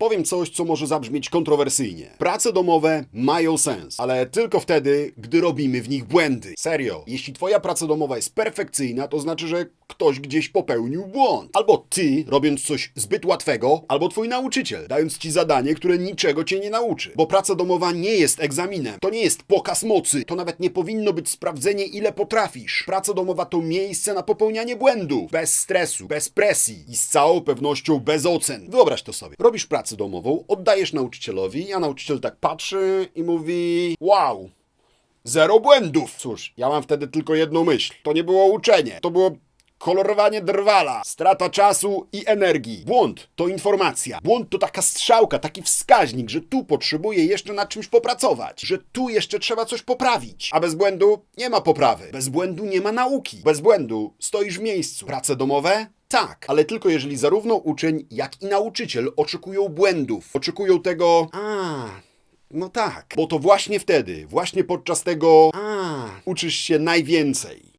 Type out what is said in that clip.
Powiem coś, co może zabrzmieć kontrowersyjnie. Prace domowe mają sens, ale tylko wtedy, gdy robimy w nich błędy. Serio, jeśli twoja praca domowa jest perfekcyjna, to znaczy, że ktoś gdzieś popełnił błąd. Albo ty, robiąc coś zbyt łatwego, albo twój nauczyciel, dając ci zadanie, które niczego cię nie nauczy. Bo praca domowa nie jest egzaminem, to nie jest pokaz mocy, to nawet nie powinno być sprawdzenie, ile potrafisz. Praca domowa to miejsce na popełnianie błędów, bez stresu, bez presji i z całą pewnością bez ocen. Wyobraź to sobie. Robisz pracę domową, oddajesz nauczycielowi, a nauczyciel tak patrzy i mówi: Wow, Zero błędów! Cóż, ja mam wtedy tylko jedną myśl. To nie było uczenie, to było kolorowanie drwala, strata czasu i energii. Błąd to informacja. Błąd to taka strzałka, taki wskaźnik, że tu potrzebuję jeszcze nad czymś popracować, że tu jeszcze trzeba coś poprawić. A bez błędu nie ma poprawy. Bez błędu nie ma nauki. Bez błędu stoisz w miejscu. Prace domowe? Tak, ale tylko jeżeli zarówno uczeń, jak i nauczyciel oczekują błędów. Oczekują tego, a, no tak, bo to właśnie wtedy, właśnie podczas tego a, uczysz się najwięcej.